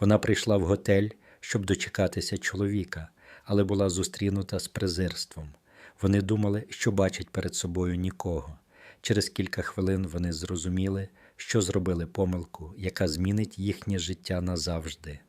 Вона прийшла в готель, щоб дочекатися чоловіка, але була зустрінута з презирством. Вони думали, що бачать перед собою нікого. Через кілька хвилин вони зрозуміли, що зробили помилку, яка змінить їхнє життя назавжди.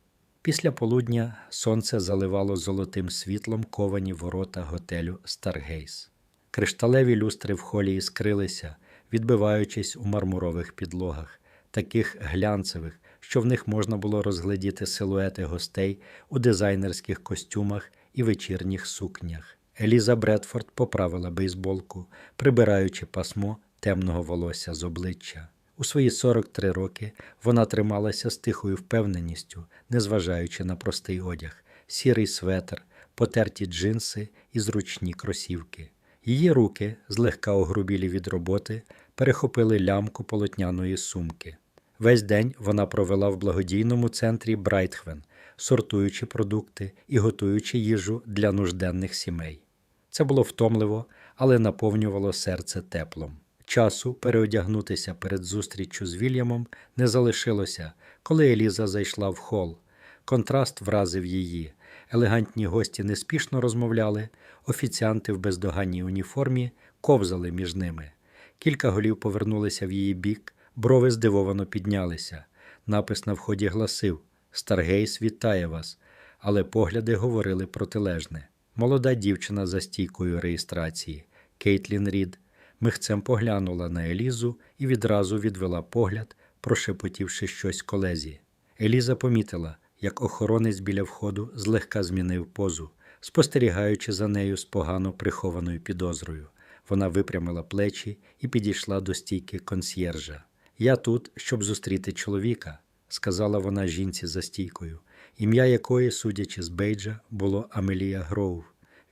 Після полудня сонце заливало золотим світлом ковані ворота готелю Старгейс. Кришталеві люстри в холі іскрилися, відбиваючись у мармурових підлогах, таких глянцевих, що в них можна було розглядіти силуети гостей у дизайнерських костюмах і вечірніх сукнях. Еліза Бредфорд поправила бейсболку, прибираючи пасмо темного волосся з обличчя. У свої 43 роки вона трималася з тихою впевненістю, незважаючи на простий одяг, сірий светр, потерті джинси і зручні кросівки. Її руки, злегка огрубілі від роботи, перехопили лямку полотняної сумки. Весь день вона провела в благодійному центрі Брайтхвен, сортуючи продукти і готуючи їжу для нужденних сімей. Це було втомливо, але наповнювало серце теплом. Часу переодягнутися перед зустріччю з Вільямом не залишилося, коли Еліза зайшла в хол. Контраст вразив її. Елегантні гості неспішно розмовляли, офіціанти в бездоганній уніформі ковзали між ними. Кілька голів повернулися в її бік, брови здивовано піднялися. Напис на вході гласив Старгейс вітає вас, але погляди говорили протилежне. Молода дівчина за стійкою реєстрації, Кейтлін Рід, михцем поглянула на Елізу і відразу відвела погляд, прошепотівши щось колезі. Еліза помітила, як охоронець біля входу злегка змінив позу, спостерігаючи за нею з погано прихованою підозрою. Вона випрямила плечі і підійшла до стійки консьєржа. Я тут, щоб зустріти чоловіка, сказала вона жінці за стійкою, ім'я якої, судячи з бейджа, було Амелія Гроув.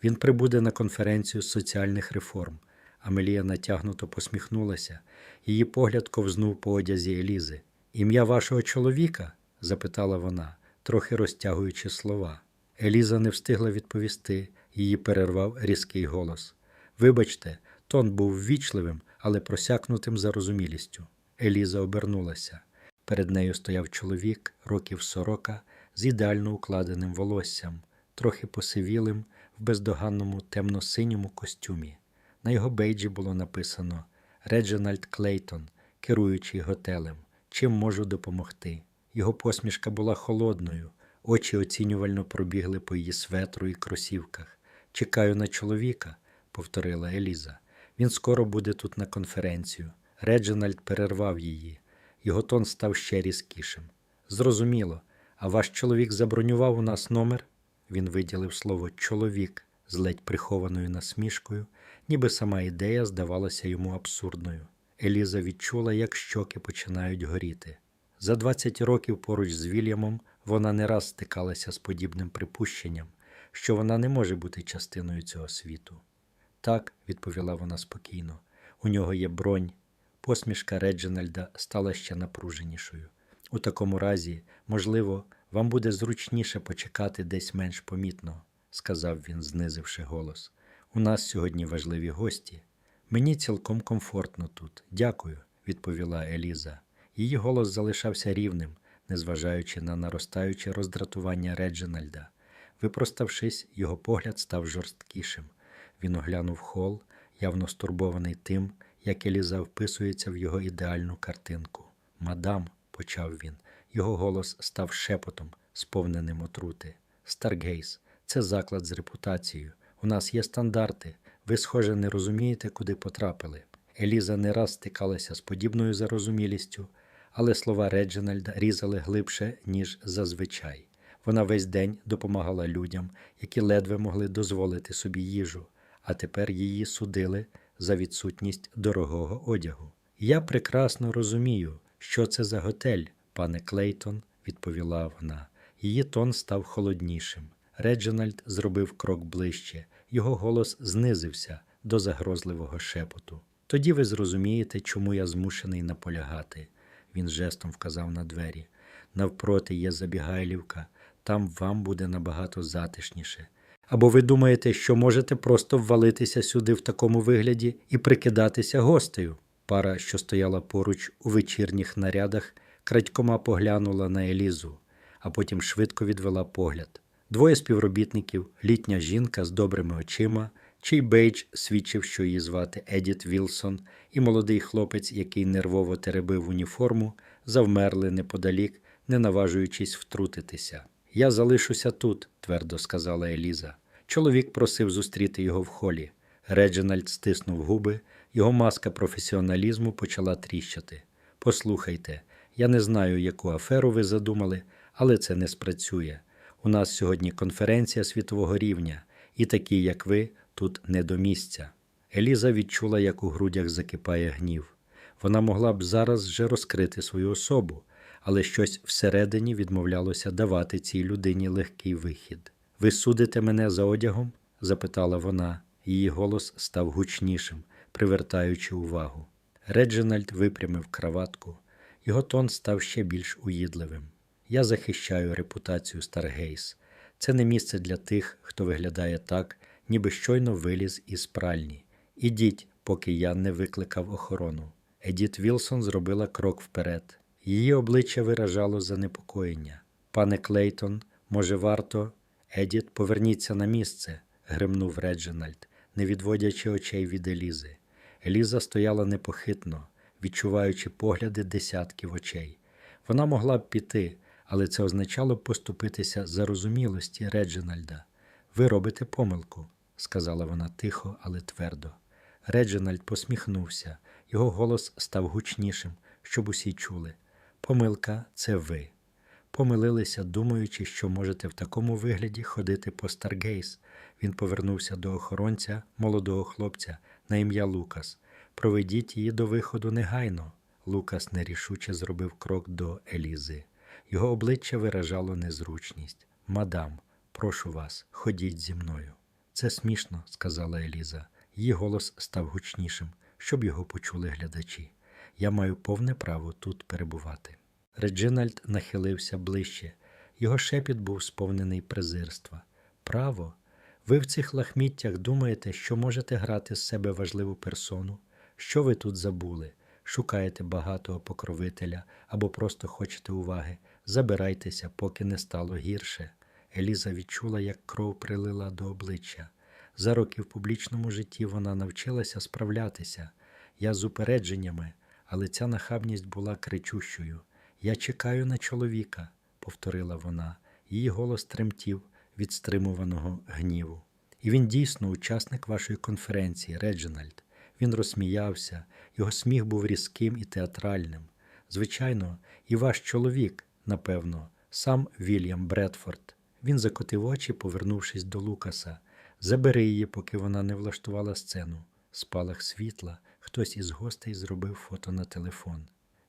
Він прибуде на конференцію соціальних реформ. Амелія натягнуто посміхнулася. Її погляд ковзнув по одязі Елізи. Ім'я вашого чоловіка? запитала вона, трохи розтягуючи слова. Еліза не встигла відповісти, її перервав різкий голос. Вибачте, тон був ввічливим, але просякнутим зарозумілістю. Еліза обернулася. Перед нею стояв чоловік, років сорока, з ідеально укладеним волоссям, трохи посивілим в бездоганному темно-синьому костюмі. На його бейджі було написано Реджинальд Клейтон, керуючий готелем. Чим можу допомогти? Його посмішка була холодною, очі оцінювально пробігли по її светру і кросівках. Чекаю на чоловіка, повторила Еліза. Він скоро буде тут на конференцію. Реджинальд перервав її. Його тон став ще різкішим. Зрозуміло, а ваш чоловік забронював у нас номер? Він виділив слово чоловік з ледь прихованою насмішкою, ніби сама ідея здавалася йому абсурдною. Еліза відчула, як щоки починають горіти. За 20 років поруч з Вільямом вона не раз стикалася з подібним припущенням, що вона не може бути частиною цього світу. Так, відповіла вона спокійно, у нього є бронь. Посмішка Реджинальда стала ще напруженішою. У такому разі, можливо, вам буде зручніше почекати десь менш помітно, сказав він, знизивши голос. У нас сьогодні важливі гості. Мені цілком комфортно тут. Дякую, відповіла Еліза. Її голос залишався рівним, незважаючи на наростаюче роздратування Реджинальда. Випроставшись, його погляд став жорсткішим. Він оглянув хол, явно стурбований тим, як Еліза вписується в його ідеальну картинку. Мадам, почав він, його голос став шепотом, сповненим отрути. Старгейс, це заклад з репутацією. У нас є стандарти. Ви, схоже, не розумієте, куди потрапили. Еліза не раз стикалася з подібною зарозумілістю, але слова Реджинальда різали глибше, ніж зазвичай. Вона весь день допомагала людям, які ледве могли дозволити собі їжу, а тепер її судили за відсутність дорогого одягу. Я прекрасно розумію, що це за готель, пане Клейтон, відповіла вона. Її тон став холоднішим. Реджинальд зробив крок ближче, його голос знизився до загрозливого шепоту. Тоді ви зрозумієте, чому я змушений наполягати. Він жестом вказав на двері. Навпроти є забігайлівка, там вам буде набагато затишніше. Або ви думаєте, що можете просто ввалитися сюди в такому вигляді і прикидатися гостею? Пара, що стояла поруч у вечірніх нарядах, крадькома поглянула на Елізу. а потім швидко відвела погляд. Двоє співробітників, літня жінка з добрими очима, чий бейдж свідчив, що її звати Едіт Вілсон, і молодий хлопець, який нервово теребив уніформу, завмерли неподалік, не наважуючись втрутитися. Я залишуся тут, твердо сказала Еліза. Чоловік просив зустріти його в холі. Реджинальд стиснув губи, його маска професіоналізму почала тріщати. Послухайте, я не знаю, яку аферу ви задумали, але це не спрацює. У нас сьогодні конференція світового рівня, і такі, як ви, тут не до місця. Еліза відчула, як у грудях закипає гнів. Вона могла б зараз вже розкрити свою особу, але щось всередині відмовлялося давати цій людині легкий вихід. Ви судите мене за одягом? запитала вона. Її голос став гучнішим, привертаючи увагу. Реджинальд випрямив краватку. Його тон став ще більш уїдливим. Я захищаю репутацію Старгейс. Це не місце для тих, хто виглядає так, ніби щойно виліз із пральні. Ідіть, поки я не викликав охорону. Едіт Вілсон зробила крок вперед. Її обличчя виражало занепокоєння. Пане Клейтон, може, варто. Едіт, поверніться на місце, гримнув Реджинальд, не відводячи очей від Елізи. Еліза стояла непохитно, відчуваючи погляди десятків очей. Вона могла б піти, але це означало б поступитися зарозумілості Реджинальда. Ви робите помилку, сказала вона тихо, але твердо. Реджинальд посміхнувся, його голос став гучнішим, щоб усі чули. Помилка це ви. Помилилися, думаючи, що можете в такому вигляді ходити по Старгейс. Він повернувся до охоронця, молодого хлопця, на ім'я Лукас. Проведіть її до виходу негайно. Лукас нерішуче зробив крок до Елізи. Його обличчя виражало незручність. Мадам, прошу вас, ходіть зі мною. Це смішно, сказала Еліза. Її голос став гучнішим, щоб його почули глядачі. Я маю повне право тут перебувати. Реджинальд нахилився ближче. Його шепіт був сповнений презирства. Право, ви в цих лахміттях думаєте, що можете грати з себе важливу персону? Що ви тут забули? Шукаєте багатого покровителя або просто хочете уваги. Забирайтеся, поки не стало гірше. Еліза відчула, як кров прилила до обличчя. За роки в публічному житті вона навчилася справлятися. Я з упередженнями, але ця нахабність була кричущою. Я чекаю на чоловіка, повторила вона. Її голос тремтів від стримуваного гніву. І він дійсно учасник вашої конференції, Реджинальд. Він розсміявся, його сміх був різким і театральним. Звичайно, і ваш чоловік, напевно, сам Вільям Бредфорд. Він закотив очі, повернувшись до Лукаса. Забери її, поки вона не влаштувала сцену. Спалах світла, хтось із гостей зробив фото на телефон.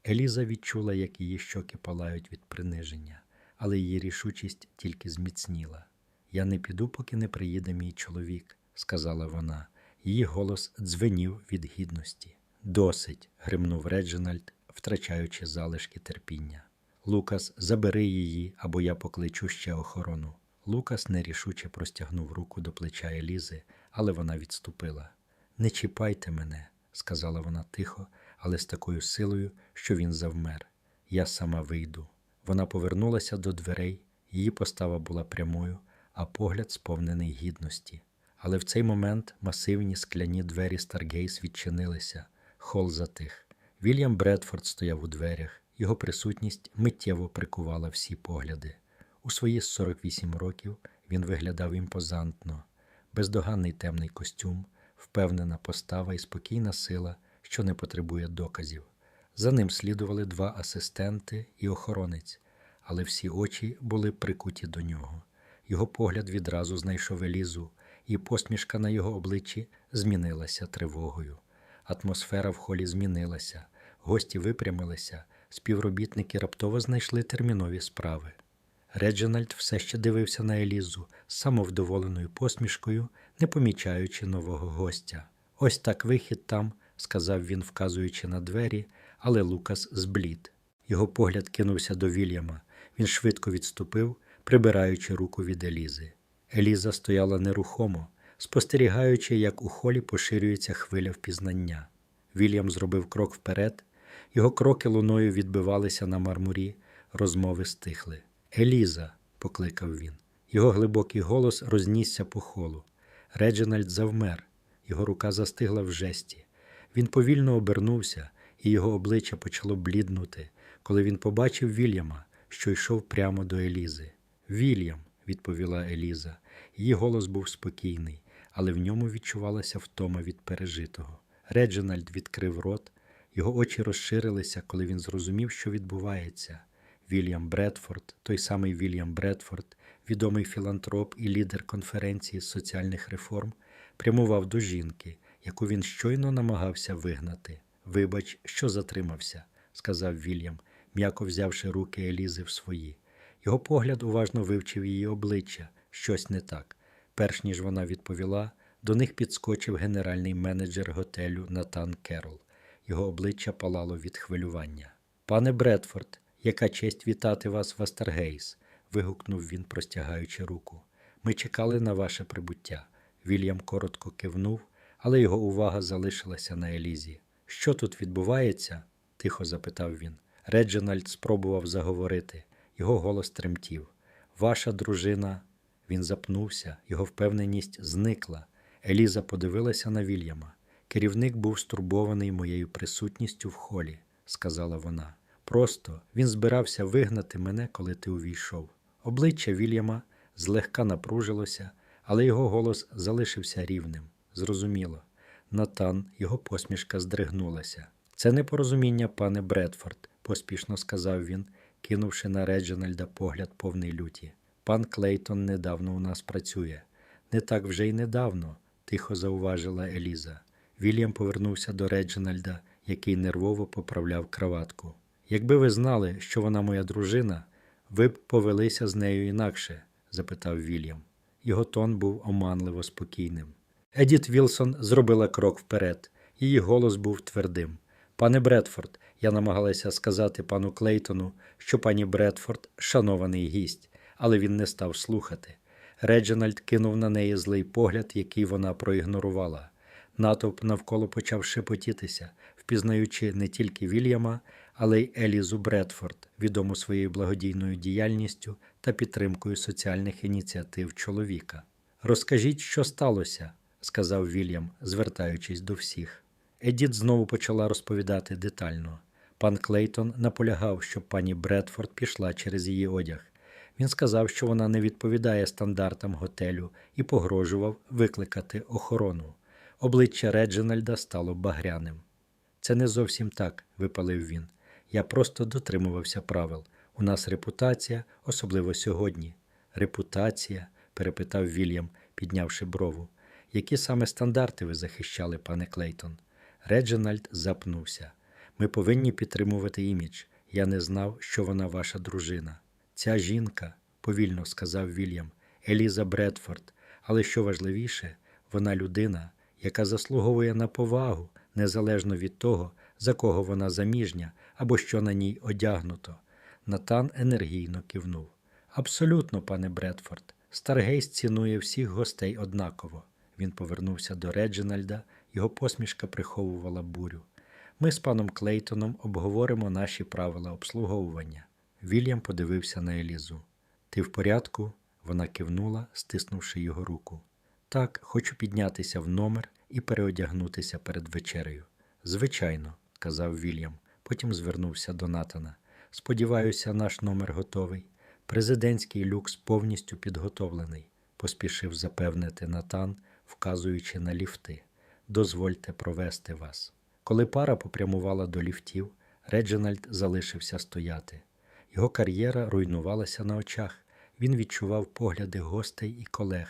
Еліза відчула, як її щоки палають від приниження, але її рішучість тільки зміцніла. Я не піду, поки не приїде мій чоловік, сказала вона. Її голос дзвенів від гідності. Досить, гримнув Реджинальд, втрачаючи залишки терпіння. Лукас, забери її, або я покличу ще охорону. Лукас нерішуче простягнув руку до плеча Елізи, але вона відступила. Не чіпайте мене, сказала вона тихо, але з такою силою, що він завмер. Я сама вийду. Вона повернулася до дверей, її постава була прямою, а погляд сповнений гідності. Але в цей момент масивні скляні двері Старгейс відчинилися, хол затих. Вільям Бредфорд стояв у дверях, його присутність миттєво прикувала всі погляди. У свої 48 років він виглядав імпозантно, бездоганний темний костюм, впевнена постава і спокійна сила, що не потребує доказів. За ним слідували два асистенти і охоронець, але всі очі були прикуті до нього. Його погляд відразу знайшов Елізу, і посмішка на його обличчі змінилася тривогою. Атмосфера в холі змінилася, гості випрямилися, співробітники раптово знайшли термінові справи. Реджинальд все ще дивився на Елізу з самовдоволеною посмішкою, не помічаючи нового гостя. Ось так вихід там, сказав він, вказуючи на двері, але Лукас зблід. Його погляд кинувся до Вільяма. Він швидко відступив, прибираючи руку від Елізи. Еліза стояла нерухомо, спостерігаючи, як у холі поширюється хвиля впізнання. Вільям зробив крок вперед, його кроки луною відбивалися на мармурі, розмови стихли. Еліза, покликав він. Його глибокий голос рознісся по холу. Реджинальд завмер, його рука застигла в жесті. Він повільно обернувся, і його обличчя почало бліднути, коли він побачив Вільяма, що йшов прямо до Елізи. Вільям, відповіла Еліза. Її голос був спокійний, але в ньому відчувалася втома від пережитого. Реджинальд відкрив рот, його очі розширилися, коли він зрозумів, що відбувається. Вільям Бредфорд, той самий Вільям Бредфорд, відомий філантроп і лідер конференції з соціальних реформ, прямував до жінки, яку він щойно намагався вигнати. Вибач, що затримався, сказав Вільям, м'яко взявши руки Елізи в свої. Його погляд уважно вивчив її обличчя, щось не так. Перш ніж вона відповіла, до них підскочив генеральний менеджер готелю Натан Керол. Його обличчя палало від хвилювання. Пане Бредфорд, яка честь вітати вас в Астергейс, вигукнув він, простягаючи руку. Ми чекали на ваше прибуття. Вільям коротко кивнув, але його увага залишилася на Елізі. Що тут відбувається? тихо запитав він. Реджинальд спробував заговорити. Його голос тремтів. Ваша дружина. Він запнувся, його впевненість зникла. Еліза подивилася на Вільяма. Керівник був стурбований моєю присутністю в холі, сказала вона. Просто він збирався вигнати мене, коли ти увійшов. Обличчя Вільяма злегка напружилося, але його голос залишився рівним. Зрозуміло. Натан, його посмішка здригнулася. Це непорозуміння, пане Бредфорд, поспішно сказав він, кинувши на Реджинальда погляд повний люті. Пан Клейтон недавно у нас працює. Не так вже й недавно, тихо зауважила Еліза. Вільям повернувся до Реджинальда, який нервово поправляв краватку. Якби ви знали, що вона моя дружина, ви б повелися з нею інакше? запитав Вільям. Його тон був оманливо спокійним. Едіт Вілсон зробила крок вперед. Її голос був твердим. Пане Бредфорд, я намагалася сказати пану Клейтону, що пані Бредфорд шанований гість, але він не став слухати. Реджинальд кинув на неї злий погляд, який вона проігнорувала. Натовп навколо почав шепотітися, впізнаючи не тільки Вільяма, але й Елізу Бредфорд, відому своєю благодійною діяльністю та підтримкою соціальних ініціатив чоловіка. Розкажіть, що сталося, сказав Вільям, звертаючись до всіх. Едіт знову почала розповідати детально. Пан Клейтон наполягав, щоб пані Бредфорд пішла через її одяг. Він сказав, що вона не відповідає стандартам готелю і погрожував викликати охорону. Обличчя Реджинальда стало багряним. Це не зовсім так, випалив він. Я просто дотримувався правил. У нас репутація, особливо сьогодні. Репутація? перепитав Вільям, піднявши брову. Які саме стандарти ви захищали, пане Клейтон? Реджинальд запнувся. Ми повинні підтримувати імідж. Я не знав, що вона ваша дружина. Ця жінка, повільно сказав Вільям, Еліза Бредфорд, але що важливіше, вона людина, яка заслуговує на повагу, незалежно від того, за кого вона заміжня або що на ній одягнуто. Натан енергійно кивнув. Абсолютно, пане Бредфорд. Старгейс цінує всіх гостей однаково. Він повернувся до Реджинальда, його посмішка приховувала бурю. Ми з паном Клейтоном обговоримо наші правила обслуговування. Вільям подивився на Елізу. Ти в порядку? Вона кивнула, стиснувши його руку. Так, хочу піднятися в номер і переодягнутися перед вечерею. Звичайно, казав Вільям, потім звернувся до Натана. Сподіваюся, наш номер готовий. Президентський люкс повністю підготовлений, поспішив запевнити Натан, вказуючи на ліфти. Дозвольте провести вас. Коли пара попрямувала до ліфтів, Реджинальд залишився стояти. Його кар'єра руйнувалася на очах. Він відчував погляди гостей і колег.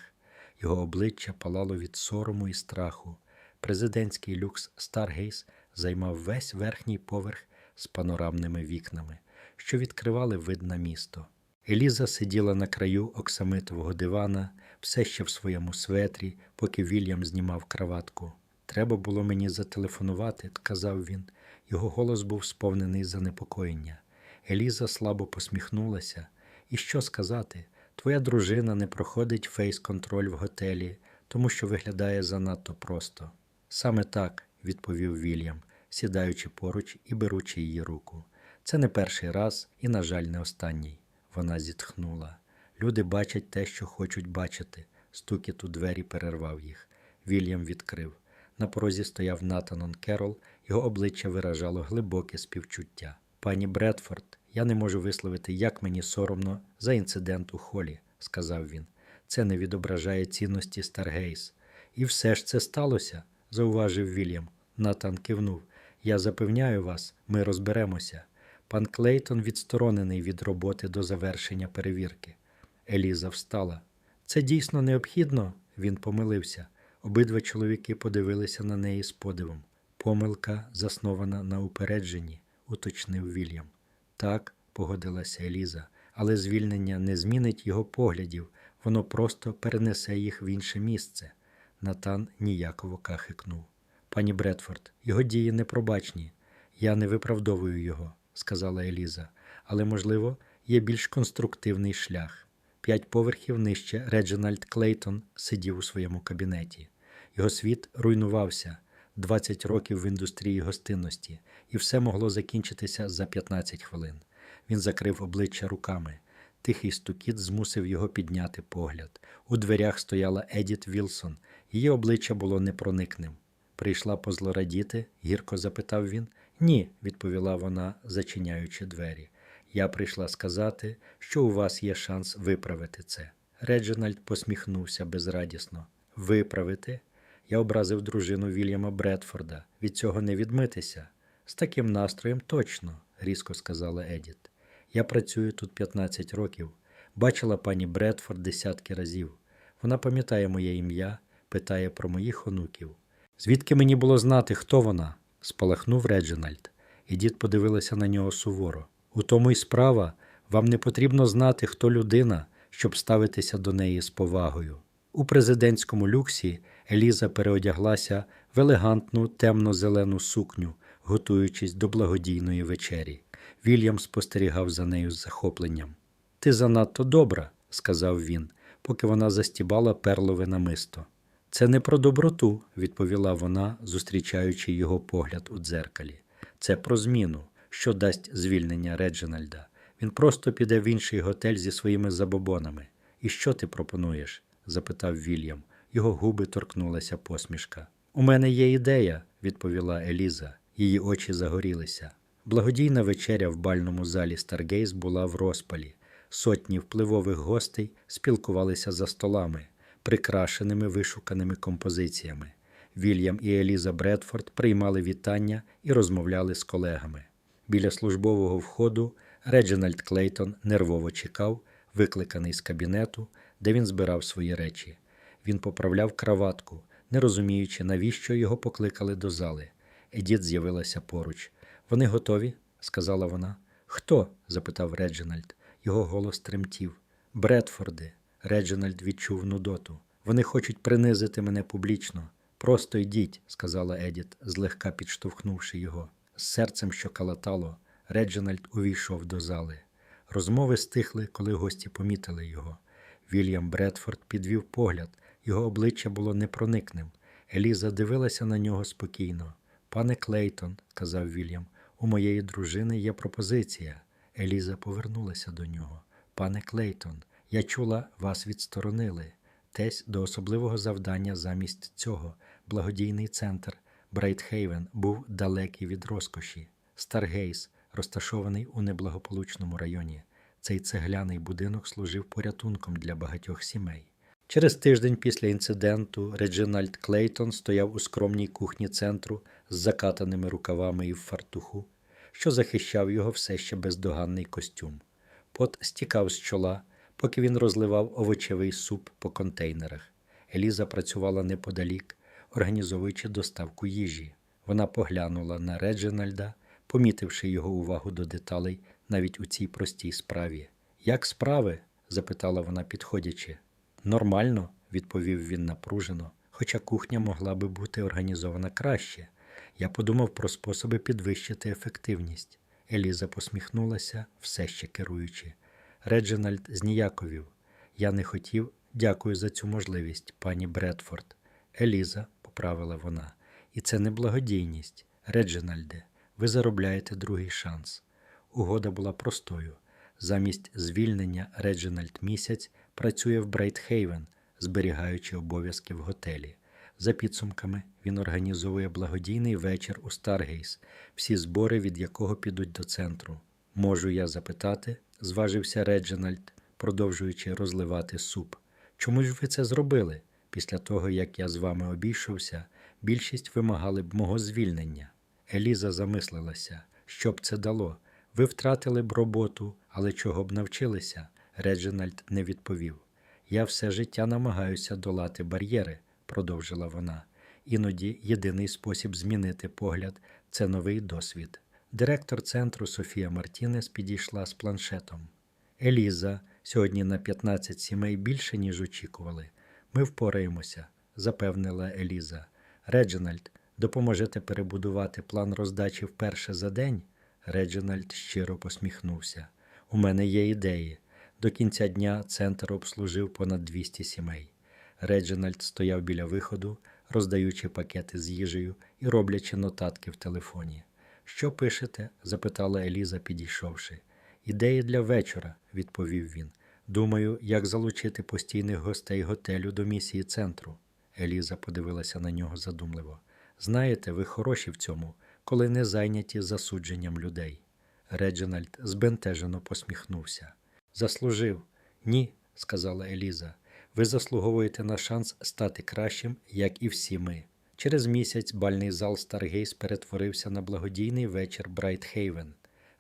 Його обличчя палало від сорому і страху. Президентський люкс Старгейс займав весь верхній поверх з панорамними вікнами, що відкривали вид на місто. Еліза сиділа на краю оксамитового дивана, все ще в своєму светрі, поки Вільям знімав краватку. Треба було мені зателефонувати, казав він. Його голос був сповнений занепокоєння. Еліза слабо посміхнулася. І що сказати? Твоя дружина не проходить фейс-контроль в готелі, тому що виглядає занадто просто. Саме так, відповів Вільям, сідаючи поруч і беручи її руку. Це не перший раз і, на жаль, не останній. Вона зітхнула. Люди бачать те, що хочуть бачити. Стукіт у двері перервав їх. Вільям відкрив. На порозі стояв Натанон Керол, його обличчя виражало глибоке співчуття. Пані Бредфорд, я не можу висловити, як мені соромно за інцидент у холі, сказав він. Це не відображає цінності Старгейс. І все ж це сталося, зауважив Вільям. Натан кивнув. Я запевняю вас, ми розберемося. Пан Клейтон відсторонений від роботи до завершення перевірки. Еліза встала. Це дійсно необхідно? Він помилився. Обидва чоловіки подивилися на неї з подивом. Помилка заснована на упередженні, уточнив Вільям. Так, погодилася Еліза, але звільнення не змінить його поглядів, воно просто перенесе їх в інше місце. Натан ніяково кахикнув. Пані Бредфорд, його дії непробачні. Я не виправдовую його, сказала Еліза, але, можливо, є більш конструктивний шлях. П'ять поверхів нижче Реджинальд Клейтон сидів у своєму кабінеті. Його світ руйнувався 20 років в індустрії гостинності, і все могло закінчитися за 15 хвилин. Він закрив обличчя руками. Тихий стукіт змусив його підняти погляд. У дверях стояла Едіт Вілсон. Її обличчя було непроникним. Прийшла позлорадіти? гірко запитав він. Ні, відповіла вона, зачиняючи двері. Я прийшла сказати, що у вас є шанс виправити це. Реджинальд посміхнувся безрадісно. Виправити? Я образив дружину Вільяма Бредфорда. Від цього не відмитися. З таким настроєм точно, різко сказала Едіт. Я працюю тут 15 років. Бачила пані Бредфорд десятки разів. Вона пам'ятає моє ім'я, питає про моїх онуків. Звідки мені було знати, хто вона? спалахнув Реджинальд. Едіт подивилася на нього суворо. У тому й справа, вам не потрібно знати, хто людина, щоб ставитися до неї з повагою. У президентському люксі Еліза переодяглася в елегантну темно-зелену сукню, готуючись до благодійної вечері. Вільям спостерігав за нею з захопленням. Ти занадто добра, сказав він, поки вона застібала перлове намисто. Це не про доброту, відповіла вона, зустрічаючи його погляд у дзеркалі. Це про зміну, що дасть звільнення Реджинальда. Він просто піде в інший готель зі своїми забобонами. І що ти пропонуєш? запитав Вільям. Його губи торкнулася посмішка. У мене є ідея, відповіла Еліза. Її очі загорілися. Благодійна вечеря в бальному залі Старгейс була в розпалі. Сотні впливових гостей спілкувалися за столами, прикрашеними вишуканими композиціями. Вільям і Еліза Бредфорд приймали вітання і розмовляли з колегами. Біля службового входу Реджинальд Клейтон нервово чекав, викликаний з кабінету, де він збирав свої речі. Він поправляв краватку, не розуміючи, навіщо його покликали до зали. Едіт з'явилася поруч. Вони готові? сказала вона. Хто? запитав Реджинальд. Його голос тремтів. Бредфорди. Реджинальд відчув нудоту. Вони хочуть принизити мене публічно. Просто йдіть, сказала Едіт, злегка підштовхнувши його. З серцем, що калатало, Реджинальд увійшов до зали. Розмови стихли, коли гості помітили його. Вільям Бредфорд підвів погляд, його обличчя було непроникним. Еліза дивилася на нього спокійно. Пане Клейтон, сказав Вільям, у моєї дружини є пропозиція. Еліза повернулася до нього. Пане Клейтон, я чула, вас відсторонили. Тесь до особливого завдання замість цього благодійний центр Брайтхейвен був далекий від розкоші. Старгейс, розташований у неблагополучному районі. Цей цегляний будинок служив порятунком для багатьох сімей. Через тиждень після інциденту Реджинальд Клейтон стояв у скромній кухні центру з закатаними рукавами і в фартуху, що захищав його все ще бездоганний костюм. Пот стікав з чола, поки він розливав овочевий суп по контейнерах. Еліза працювала неподалік, організовуючи доставку їжі. Вона поглянула на Реджинальда, помітивши його увагу до деталей навіть у цій простій справі. Як справи? запитала вона, підходячи. Нормально, відповів він напружено, хоча кухня могла би бути організована краще. Я подумав про способи підвищити ефективність. Еліза посміхнулася, все ще керуючи. Реджинальд зніяковів. Я не хотів. Дякую за цю можливість, пані Бредфорд. Еліза, поправила вона, і це не благодійність. Реджинальде, ви заробляєте другий шанс. Угода була простою Замість звільнення Реджинальд місяць працює в Брайтхейвен, зберігаючи обов'язки в готелі. За підсумками, він організовує благодійний вечір у Старгейс, всі збори від якого підуть до центру. Можу я запитати, зважився Реджинальд, продовжуючи розливати суп. Чому ж ви це зробили? Після того, як я з вами обійшовся, більшість вимагали б мого звільнення. Еліза замислилася, що б це дало. Ви втратили б роботу, але чого б навчилися? Реджинальд не відповів. Я все життя намагаюся долати бар'єри, продовжила вона. Іноді єдиний спосіб змінити погляд це новий досвід. Директор центру Софія Мартінес підійшла з планшетом. Еліза, сьогодні на 15 сімей більше, ніж очікували. Ми впораємося, запевнила Еліза. Реджинальд, допоможете перебудувати план роздачі вперше за день? Реджинальд щиро посміхнувся. У мене є ідеї. До кінця дня центр обслужив понад 200 сімей. Реджинальд стояв біля виходу, роздаючи пакети з їжею і роблячи нотатки в телефоні. Що пишете? запитала Еліза, підійшовши. Ідеї для вечора, відповів він. Думаю, як залучити постійних гостей готелю до місії центру. Еліза подивилася на нього задумливо. Знаєте, ви хороші в цьому, коли не зайняті засудженням людей. Реджинальд збентежено посміхнувся. Заслужив. Ні, сказала Еліза. Ви заслуговуєте на шанс стати кращим, як і всі ми. Через місяць бальний зал Старгейс перетворився на благодійний вечір Брайтхейвен.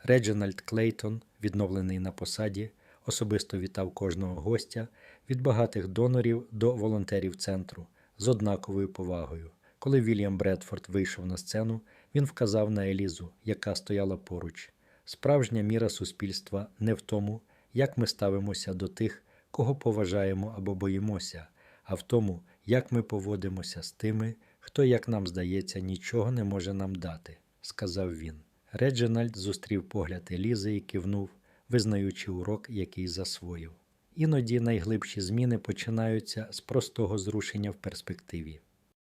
Реджинальд Клейтон, відновлений на посаді, особисто вітав кожного гостя від багатих донорів до волонтерів центру з однаковою повагою. Коли Вільям Бредфорд вийшов на сцену, він вказав на Елізу, яка стояла поруч. Справжня міра суспільства не в тому, як ми ставимося до тих, кого поважаємо або боїмося, а в тому, як ми поводимося з тими, хто, як нам здається, нічого не може нам дати, сказав він. Реджинальд зустрів погляд Елізи і кивнув, визнаючи урок, який засвоїв. Іноді найглибші зміни починаються з простого зрушення в перспективі.